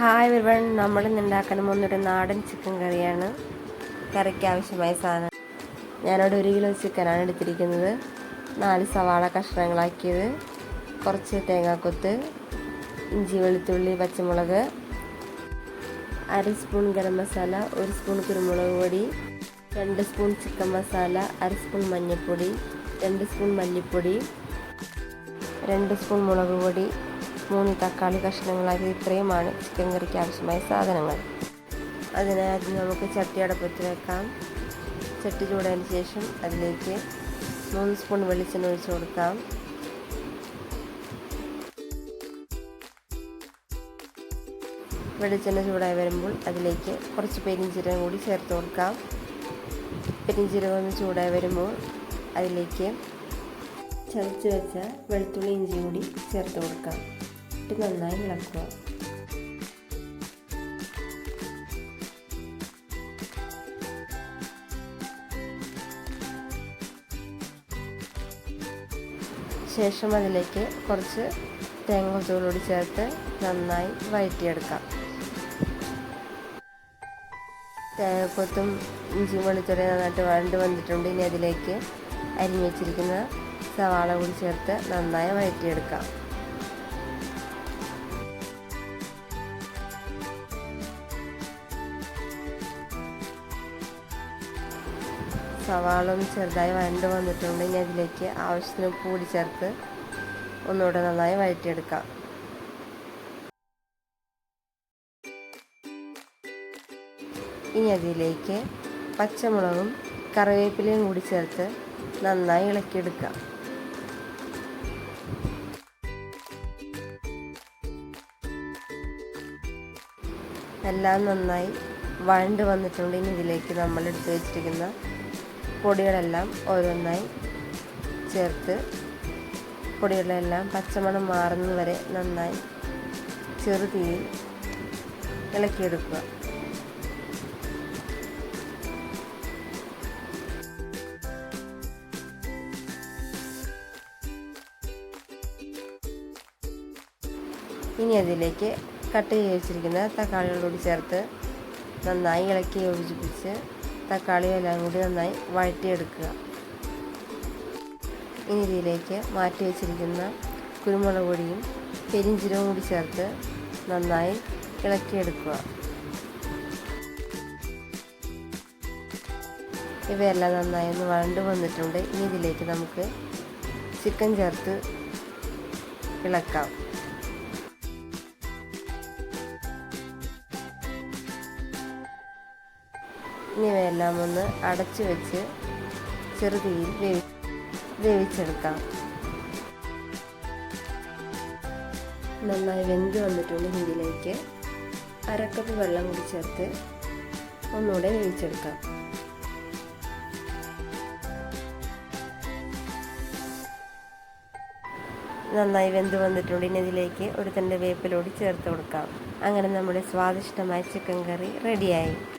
Hi വിവൺ നമ്മൾ ഉണ്ടാക്കാൻ പോകുന്നൊരു നാടൻ ചിക്കൻ കറിയാണ്. കറിക്ക് ആവശ്യമായ സാധനം. ഞാനവിടെ ഒരു കിലോ ചിക്കനാണ് എടുത്തിരിക്കുന്നത്. നാല് സവാള കഷ്ണങ്ങളാക്കിയത്. കുറച്ച് തേങ്ങാക്കൊത്ത് ഇഞ്ചി വെളുത്തുള്ളി പച്ചമുളക് അര സ്പൂൺ ഗരം മസാല ഒരു സ്പൂൺ കുരുമുളക് പൊടി രണ്ട് സ്പൂൺ ചിക്കൻ മസാല അര സ്പൂൺ മഞ്ഞൾപ്പൊടി രണ്ട് സ്പൂൺ മല്ലിപ്പൊടി രണ്ട് സ്പൂൺ മുളക് പൊടി മൂന്ന് തക്കാളി കഷ്ണങ്ങളാക്കി ഇത്രയുമാണ് ചിക്കൻ കറിക്ക് ആവശ്യമായ സാധനങ്ങൾ. അതിനായി ആദ്യം നമുക്ക് ചട്ടി അടപ്പത്ത് വെക്കാം. ചട്ടി ചൂടായതിന് ശേഷം അതിലേക്ക് മൂന്ന് സ്പൂൺ വെളിച്ചെണ്ണ ഒഴിച്ച് കൊടുക്കാം. വെളിച്ചെണ്ണ ചൂടായി വരുമ്പോൾ അതിലേക്ക് കുറച്ച് പെരിഞ്ചീരകം കൂടി ചേർത്ത് കൊടുക്കാം. പെരിഞ്ചീരകം ഒന്ന് ചൂടായി വരുമ്പോൾ അതിലേക്ക് ചതച്ച് വെച്ച വെളുത്തുള്ളി ഇഞ്ചി കൂടി ചേർത്ത് കൊടുക്കാം. ഇട്ട് നന്നായി ഇളക്കുക. ശേഷം അതിലേക്ക് കുറച്ച് തേങ്ങ കൊച്ചുകളോട് ചേർത്ത് നന്നായി വഴറ്റിയെടുക്കാം. തേങ്ങക്കൊത്തും ഇഞ്ചി വെളുത്തുള്ളി നന്നായിട്ട് വഴണ്ട് വന്നിട്ടുണ്ട്. ഇനി അതിലേക്ക് അരിഞ്ഞു വെച്ചിരിക്കുന്ന സവാള കൂടി ചേർത്ത് നന്നായി വഴറ്റിയെടുക്കാം. സവാള ചെറുതായി വരണ്ട് വന്നിട്ടുണ്ട്. ഇനി അതിലേക്ക് ആവശ്യത്തിന് ഉപ്പ് കൂടി ചേർത്ത് ഒന്നുകൂടെ നന്നായി വഴറ്റിയെടുക്കാം. ഇനി അതിലേക്ക് പച്ചമുളകും കറിവേപ്പിലയും കൂടി ചേർത്ത് നന്നായി ഇളക്കിയെടുക്കാം. എല്ലാം നന്നായി വഴണ്ട് വന്നിട്ടുണ്ട്. ഇനി ഇതിലേക്ക് നമ്മൾ എടുത്തു വെച്ചിരിക്കുന്ന പൊടികളെല്ലാം ഓരോന്നായി ചേർത്ത് പൊടികളെല്ലാം പച്ചമണം മാറുന്നത് വരെ നന്നായി ചെറുതീയിൽ ഇളക്കിയെടുക്കുക. ഇനി അതിലേക്ക് കട്ട് ചെയ്ത് വെച്ചിരിക്കുന്ന തക്കാളികളോട് ചേർത്ത് നന്നായി ഇളക്കി യോജിപ്പിച്ച് തക്കാളിയും എല്ലാം കൂടി നന്നായി വഴറ്റിയെടുക്കുക. ഇനി ഇതിലേക്ക് മാറ്റി വെച്ചിരിക്കുന്ന കുരുമുളക് പൊടിയും പെരിഞ്ചീരവും കൂടി ചേർത്ത് നന്നായി ഇളക്കിയെടുക്കുക. ഇവയെല്ലാം നന്നായി ഒന്ന് വഴണ്ട് വന്നിട്ടുണ്ട്. ഇനി ഇതിലേക്ക് നമുക്ക് ചിക്കൻ ചേർത്ത് ഇളക്കാം. ഇനി ഇവയെല്ലാം ഒന്ന് അടച്ചു വെച്ച് ചെറുതീയിൽ വേവി വേവിച്ചെടുക്കാം. നന്നായി വെന്ത് വന്നിട്ടുണ്ട് ഇതിലേക്ക് അരക്കപ്പ് വെള്ളം കൂടി ചേർത്ത് ഒന്നുകൂടെ വേവിച്ചെടുക്കാം. നന്നായി വെന്ത് വന്നിട്ടുണ്ട്. ഇനി ഇതിലേക്ക് ഒരു തന്റെ വേപ്പിലോടി ചേർത്ത് കൊടുക്കാം. അങ്ങനെ നമ്മുടെ സ്വാദിഷ്ടമായ ചിക്കൻ കറി റെഡിയായി